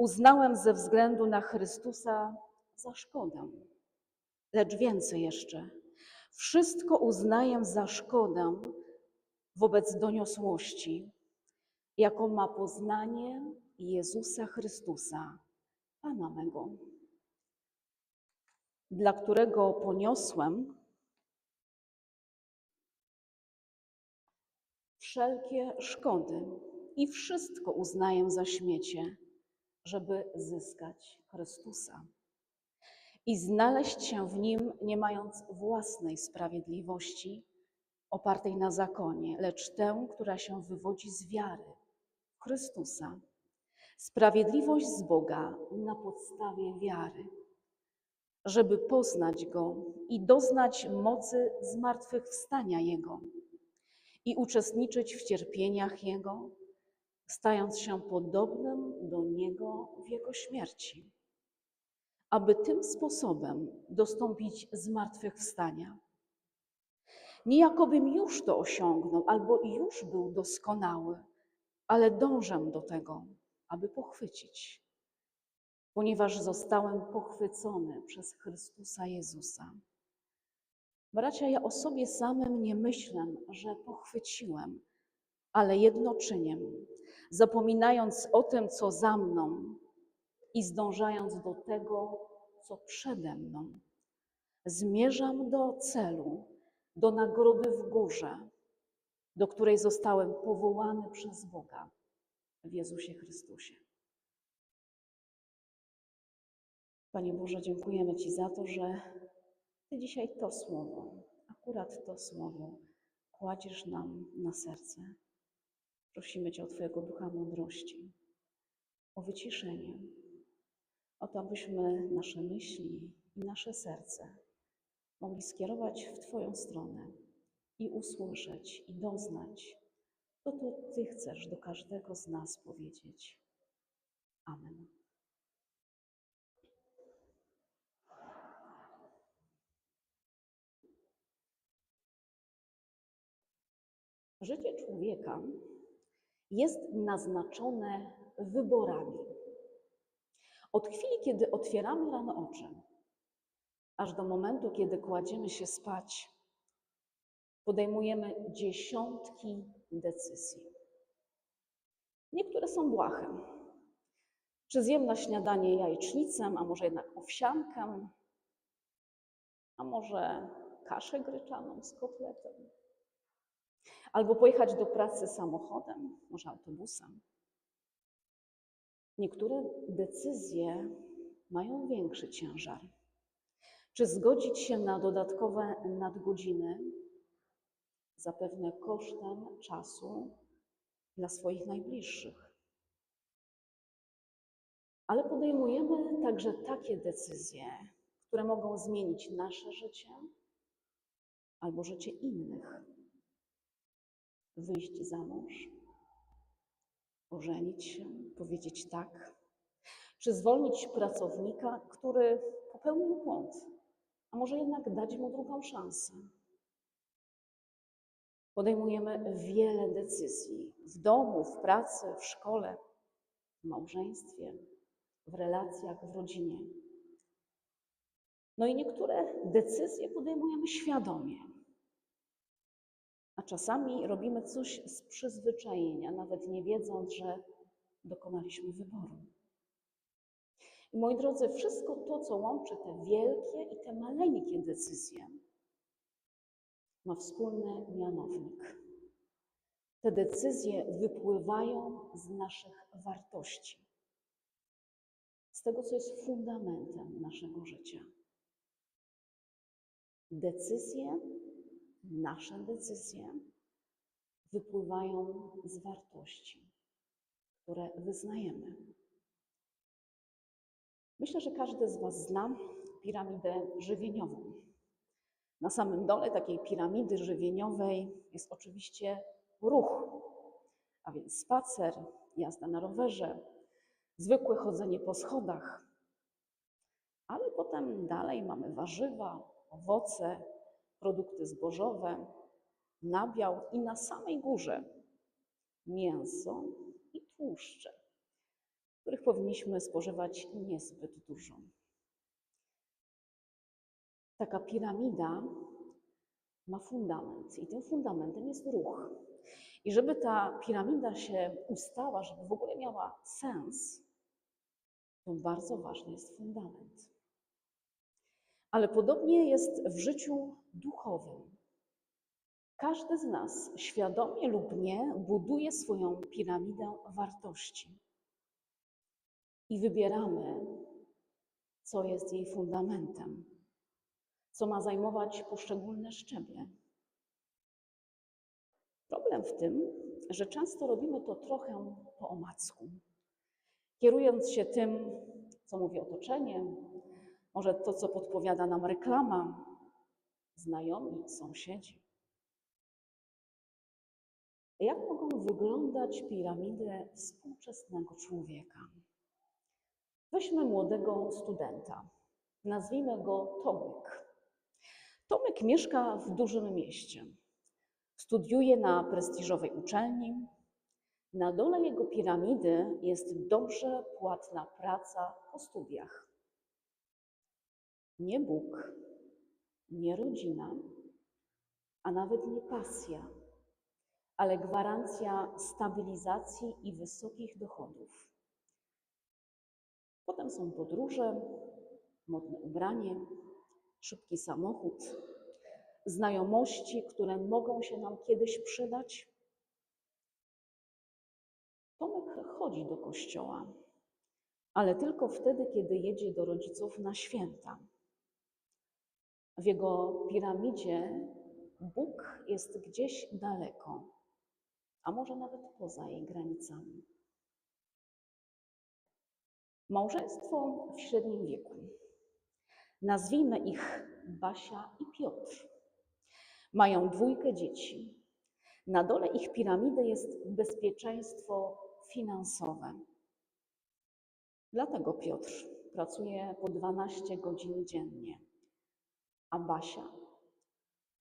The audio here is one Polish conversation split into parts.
uznałem ze względu na Chrystusa za szkodę. Lecz więcej jeszcze, wszystko uznaję za szkodę wobec doniosłości, jaką ma poznanie Jezusa Chrystusa, Pana mego, dla którego poniosłem wszelkie szkody i wszystko uznaję za śmiecie, żeby zyskać Chrystusa i znaleźć się w nim, nie mając własnej sprawiedliwości opartej na zakonie, lecz tę, która się wywodzi z wiary Chrystusa. Sprawiedliwość z Boga na podstawie wiary, żeby poznać Go i doznać mocy zmartwychwstania Jego i uczestniczyć w cierpieniach Jego, stając się podobnym do Niego w Jego śmierci, aby tym sposobem dostąpić zmartwychwstania. Nie jakobym już to osiągnął albo już był doskonały, ale dążę do tego, aby pochwycić, ponieważ zostałem pochwycony przez Chrystusa Jezusa. Bracia, ja o sobie samym nie myślę, że pochwyciłem, ale jedno czynię, zapominając o tym, co za mną i zdążając do tego, co przede mną. Zmierzam do celu, do nagrody w górze, do której zostałem powołany przez Boga w Jezusie Chrystusie. Panie Boże, dziękujemy Ci za to, że Ty dzisiaj to słowo, akurat to słowo, kładziesz nam na serce. Prosimy Cię o Twojego ducha mądrości, o wyciszenie, o to, abyśmy nasze myśli i nasze serce mogli skierować w Twoją stronę i usłyszeć i doznać to, co Ty chcesz do każdego z nas powiedzieć. Amen. Życie człowieka jest naznaczone wyborami. Od chwili, kiedy otwieramy rano oczy, aż do momentu, kiedy kładziemy się spać, podejmujemy dziesiątki decyzji. Niektóre są błahe. Czy zjem na śniadanie jajecznicę, a może jednak owsiankę, a może kaszę gryczaną z kotletem? Albo pojechać do pracy samochodem, może autobusem. Niektóre decyzje mają większy ciężar. Czy zgodzić się na dodatkowe nadgodziny, zapewne kosztem czasu dla swoich najbliższych? Ale podejmujemy także takie decyzje, które mogą zmienić nasze życie albo życie innych. Wyjść za mąż, ożenić się, powiedzieć tak, czy zwolnić pracownika, który popełnił błąd, a może jednak dać mu drugą szansę. Podejmujemy wiele decyzji w domu, w pracy, w szkole, w małżeństwie, w relacjach, w rodzinie. No i niektóre decyzje podejmujemy świadomie, a czasami robimy coś z przyzwyczajenia, nawet nie wiedząc, że dokonaliśmy wyboru. I moi drodzy, wszystko to, co łączy te wielkie i te maleńkie decyzje, ma wspólny mianownik. Te decyzje wypływają z naszych wartości, z tego, co jest fundamentem naszego życia. Decyzje, nasze decyzje wypływają z wartości, które wyznajemy. Myślę, że każdy z Was zna piramidę żywieniową. Na samym dole takiej piramidy żywieniowej jest oczywiście ruch, a więc spacer, jazda na rowerze, zwykłe chodzenie po schodach. Ale potem dalej mamy warzywa, owoce, produkty zbożowe, nabiał i na samej górze mięso i tłuszcze których powinniśmy spożywać niezbyt dużo. Taka piramida ma fundament i tym fundamentem jest ruch. I żeby ta piramida się ustała, żeby w ogóle miała sens, to bardzo ważny jest fundament. Ale podobnie jest w życiu duchowym. Każdy z nas, świadomie lub nie, buduje swoją piramidę wartości. I wybieramy, co jest jej fundamentem, co ma zajmować poszczególne szczeble. Problem w tym, że często robimy to trochę po omacku, kierując się tym, co mówi otoczenie, może to, co podpowiada nam reklama, znajomi, sąsiedzi. Jak mogą wyglądać piramidy współczesnego człowieka? Weźmy młodego studenta. Nazwijmy go Tomek. Tomek mieszka w dużym mieście. Studiuje na prestiżowej uczelni. Na dole jego piramidy jest dobrze płatna praca po studiach. Nie Bóg, nie rodzina, a nawet nie pasja, ale gwarancja stabilizacji i wysokich dochodów. Potem są podróże, modne ubranie, szybki samochód, znajomości, które mogą się nam kiedyś przydać. Tomek chodzi do kościoła, ale tylko wtedy, kiedy jedzie do rodziców na święta. W jego piramidzie Bóg jest gdzieś daleko, a może nawet poza jej granicami. Małżeństwo w średnim wieku. Nazwijmy ich Basia i Piotr. Mają dwójkę dzieci. Na dole ich piramidy jest bezpieczeństwo finansowe. Dlatego Piotr pracuje po 12 godzin dziennie, a Basia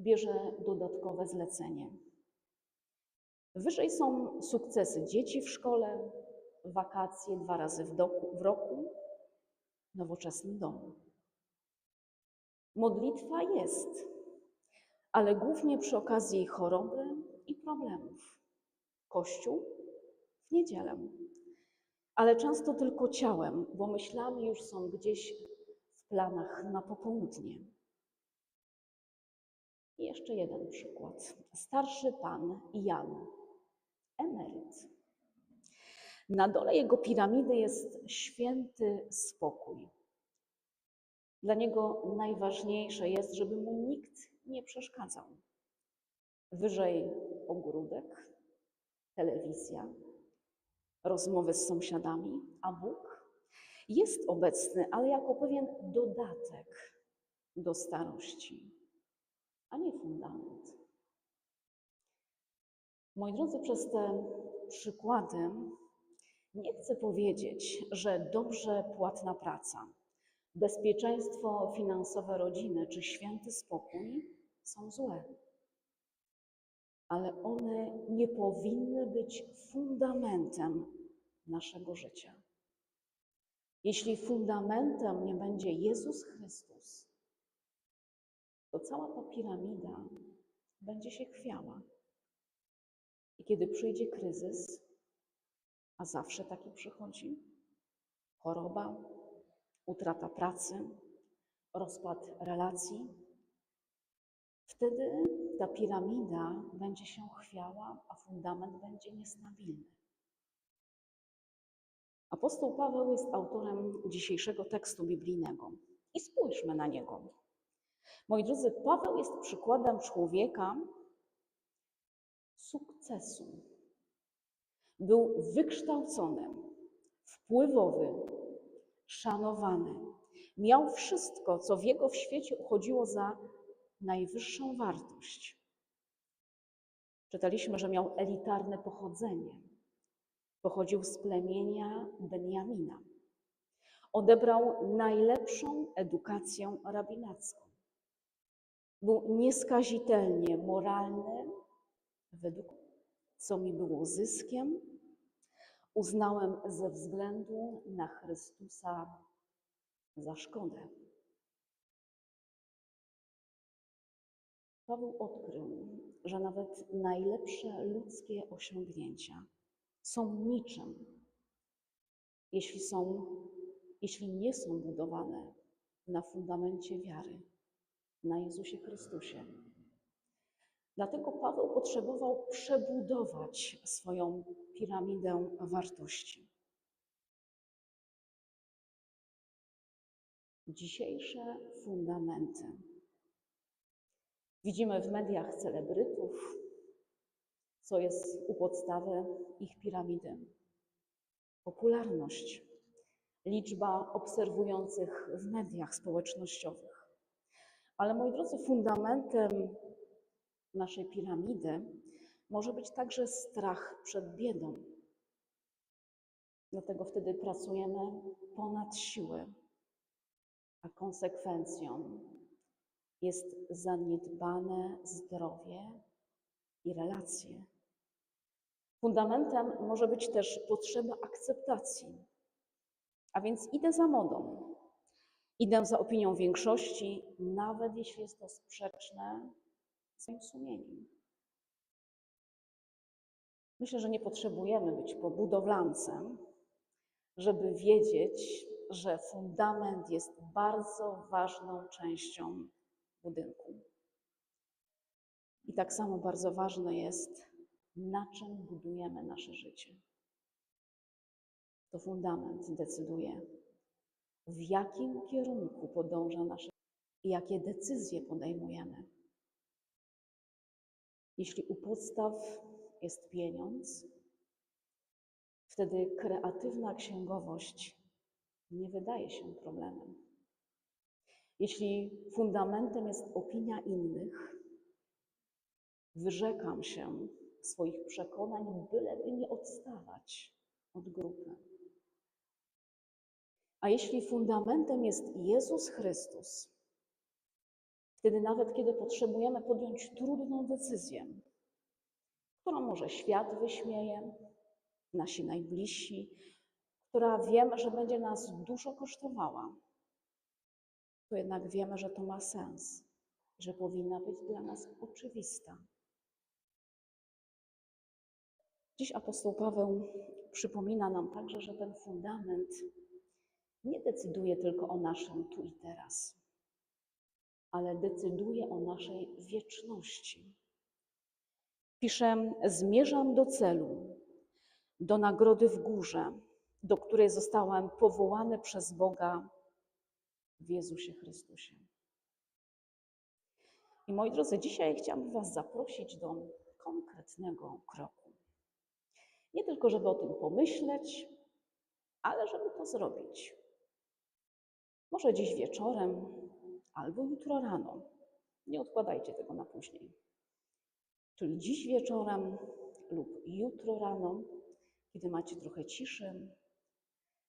bierze dodatkowe zlecenie. Wyżej są sukcesy dzieci w szkole, wakacje dwa razy w, doku, w roku, nowoczesny dom. Modlitwa jest, ale głównie przy okazji choroby i problemów. Kościół w niedzielę, ale często tylko ciałem, bo myślami już są gdzieś w planach na popołudnie. I jeszcze jeden przykład. Starszy pan Jan, emeryt. Na dole jego piramidy jest święty spokój. Dla niego najważniejsze jest, żeby mu nikt nie przeszkadzał. Wyżej ogródek, telewizja, rozmowy z sąsiadami, a Bóg jest obecny, ale jako pewien dodatek do starości, a nie fundament. Moi drodzy, przez te przykłady nie chcę powiedzieć, że dobrze płatna praca, bezpieczeństwo finansowe rodziny czy święty spokój są złe. Ale one nie powinny być fundamentem naszego życia. Jeśli fundamentem nie będzie Jezus Chrystus, to cała ta piramida będzie się chwiała. I kiedy przyjdzie kryzys, a zawsze taki przychodzi, choroba, utrata pracy, rozpad relacji, wtedy ta piramida będzie się chwiała, a fundament będzie niestabilny. Apostoł Paweł jest autorem dzisiejszego tekstu biblijnego i spójrzmy na niego. Moi drodzy, Paweł jest przykładem człowieka sukcesu. Był wykształcony, wpływowy, szanowany. Miał wszystko, co w jego świecie uchodziło za najwyższą wartość. Czytaliśmy, że miał elitarne pochodzenie. Pochodził z plemienia Benjamina. Odebrał najlepszą edukację rabinacką. Był nieskazitelnie moralny, według co mi było zyskiem. uznałem ze względu na Chrystusa za szkodę. Paweł odkrył, że nawet najlepsze ludzkie osiągnięcia są niczym, jeśli, są, jeśli nie są budowane na fundamencie wiary, na Jezusie Chrystusie. Dlatego Paweł potrzebował przebudować swoją piramidę wartości. Dzisiejsze fundamenty. Widzimy w mediach celebrytów, co jest u podstawy ich piramidy. Popularność, liczba obserwujących w mediach społecznościowych. Ale moi drodzy, fundamentem naszej piramidy może być także strach przed biedą. Dlatego wtedy pracujemy ponad siły, a konsekwencją jest zaniedbane zdrowie i relacje. Fundamentem może być też potrzeba akceptacji. A więc idę za modą, idę za opinią większości, nawet jeśli jest to sprzeczne z moim sumieniem. Myślę, że nie potrzebujemy być po budowlancem, żeby wiedzieć, że fundament jest bardzo ważną częścią budynku. I tak samo bardzo ważne jest, na czym budujemy nasze życie. To fundament decyduje, w jakim kierunku podąża nasze i jakie decyzje podejmujemy. Jeśli u podstaw jest pieniądz, wtedy kreatywna księgowość nie wydaje się problemem. Jeśli fundamentem jest opinia innych, wyrzekam się swoich przekonań, byleby nie odstawać od grupy. A jeśli fundamentem jest Jezus Chrystus, wtedy nawet kiedy potrzebujemy podjąć trudną decyzję, którą może świat wyśmieje, nasi najbliżsi, która wiemy, że będzie nas dużo kosztowała, to jednak wiemy, że to ma sens, że powinna być dla nas oczywista. Dziś apostoł Paweł przypomina nam także, że ten fundament nie decyduje tylko o naszym tu i teraz, ale decyduje o naszej wieczności. Pisze: Zmierzam do celu, do nagrody w górze, do której zostałem powołany przez Boga w Jezusie Chrystusie. I moi drodzy, dzisiaj chciałabym Was zaprosić do konkretnego kroku. Nie tylko, żeby o tym pomyśleć, ale żeby to zrobić. Może dziś wieczorem albo jutro rano. Nie odkładajcie tego na później. Czyli dziś wieczorem lub jutro rano, kiedy macie trochę ciszy,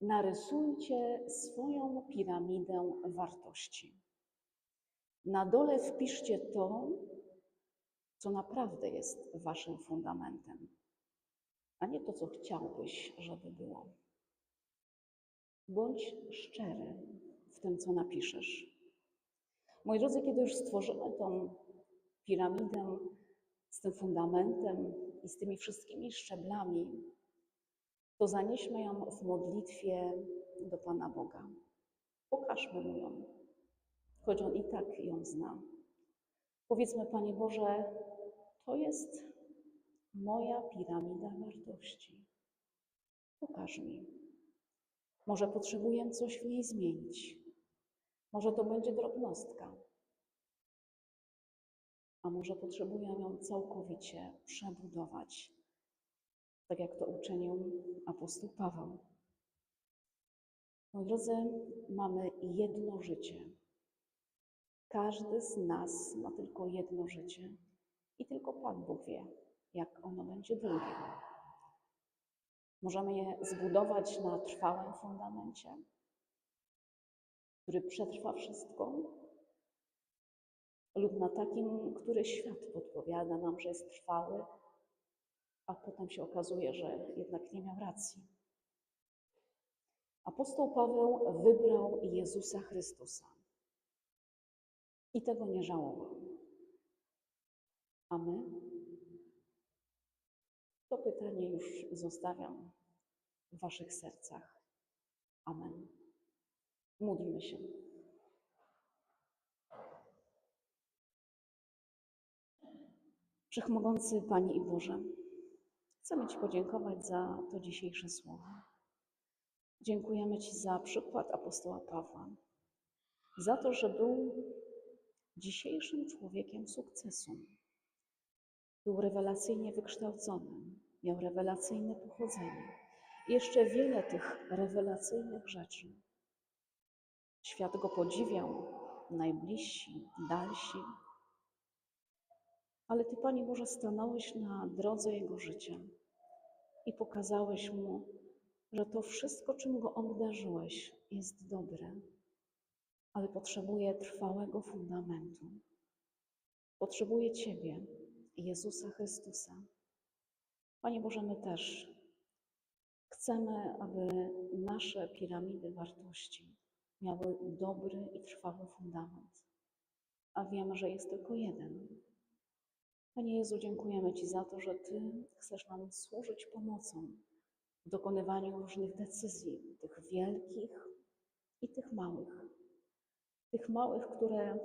narysujcie swoją piramidę wartości. Na dole wpiszcie to, co naprawdę jest waszym fundamentem, a nie to, co chciałbyś, żeby było. Bądź szczery tym, co napiszesz. Moi drodzy, kiedy już stworzymy tą piramidę z tym fundamentem i z tymi wszystkimi szczeblami, to zanieśmy ją w modlitwie do Pana Boga. Pokażmy Mu ją, choć On i tak ją zna. Powiedzmy, Panie Boże, to jest moja piramida wartości. Pokaż mi. Może potrzebuję coś w niej zmienić. Może to będzie drobnostka. A może potrzebuję ją całkowicie przebudować tak jak to uczynił apostoł Paweł. Moi drodzy, mamy jedno życie. Każdy z nas ma tylko jedno życie i tylko Pan Bóg wie, jak ono będzie długie. Możemy je zbudować na trwałym fundamencie, który przetrwa wszystko, lub na takim, który świat podpowiada nam, że jest trwały, a potem się okazuje, że jednak nie miał racji. Apostoł Paweł wybrał Jezusa Chrystusa i tego nie żałował. A my? To pytanie już zostawiam w Waszych sercach. Amen. Módlmy się. Wszechmogący Panie i Boże, chcemy Ci podziękować za to dzisiejsze słowo. Dziękujemy Ci za przykład apostoła Pawła, za to, że był dzisiejszym człowiekiem sukcesu. Był rewelacyjnie wykształconym, miał rewelacyjne pochodzenie jeszcze wiele tych rewelacyjnych rzeczy. Świat go podziwiał, najbliżsi, dalsi. Ale Ty, Panie Boże, stanąłeś na drodze Jego życia i pokazałeś Mu, że to wszystko, czym Go obdarzyłeś, jest dobre, ale potrzebuje trwałego fundamentu. Potrzebuje Ciebie, Jezusa Chrystusa. Panie Boże, my też chcemy, aby nasze piramidy wartości miały dobry i trwały fundament, a wiemy, że jest tylko jeden. Panie Jezu, dziękujemy Ci za to, że Ty chcesz nam służyć pomocą w dokonywaniu różnych decyzji, tych wielkich i tych małych. Tych małych, które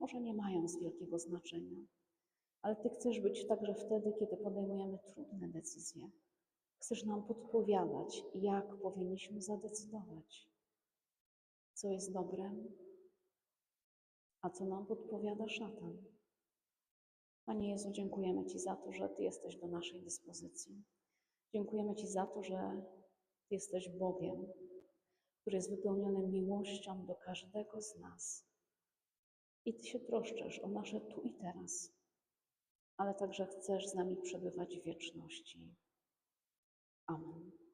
może nie mają z wielkiego znaczenia, ale Ty chcesz być także wtedy, kiedy podejmujemy trudne decyzje. Chcesz nam podpowiadać, jak powinniśmy zadecydować, co jest dobre, a co nam podpowiada szatan. Panie Jezu, dziękujemy Ci za to, że Ty jesteś do naszej dyspozycji. Dziękujemy Ci za to, że Ty jesteś Bogiem, który jest wypełniony miłością do każdego z nas. I Ty się troszczysz o nasze tu i teraz, ale także chcesz z nami przebywać w wieczności. Amen.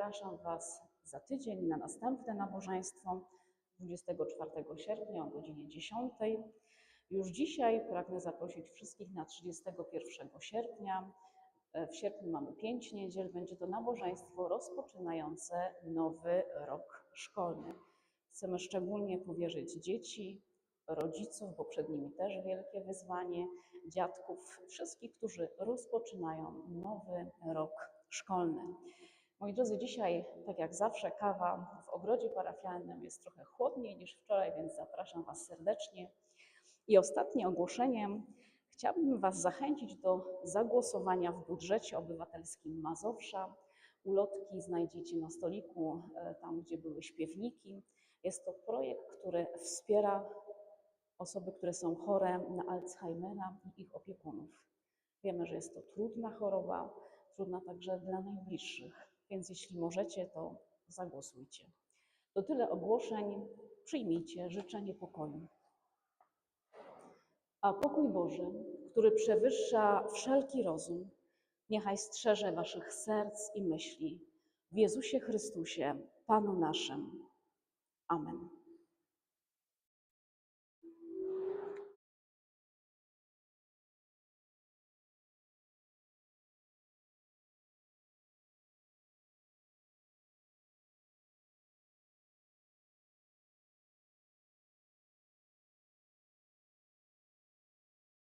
Zapraszam Was za tydzień na następne nabożeństwo 24 sierpnia o godzinie 10. Już dzisiaj pragnę zaprosić wszystkich na 31 sierpnia. W sierpniu mamy pięć niedziel. Będzie to nabożeństwo rozpoczynające nowy rok szkolny. Chcemy szczególnie powierzyć dzieci, rodziców, bo przed nimi też wielkie wyzwanie, dziadków, wszystkich, którzy rozpoczynają nowy rok szkolny. Moi drodzy, dzisiaj, tak jak zawsze, kawa w ogrodzie parafialnym jest trochę chłodniej niż wczoraj, więc zapraszam Was serdecznie. I ostatnie ogłoszenie. Chciałabym Was zachęcić do zagłosowania w budżecie obywatelskim Mazowsza. Ulotki znajdziecie na stoliku, e, tam gdzie były śpiewniki. Jest to projekt, który wspiera osoby, które są chore na Alzheimera i ich opiekunów. Wiemy, że jest to trudna choroba, trudna także dla najbliższych, więc jeśli możecie, to zagłosujcie. To tyle ogłoszeń. Przyjmijcie życzenie pokoju. A pokój Boży, który przewyższa wszelki rozum, niechaj strzeże waszych serc i myśli w Jezusie Chrystusie, Panu naszym. Amen.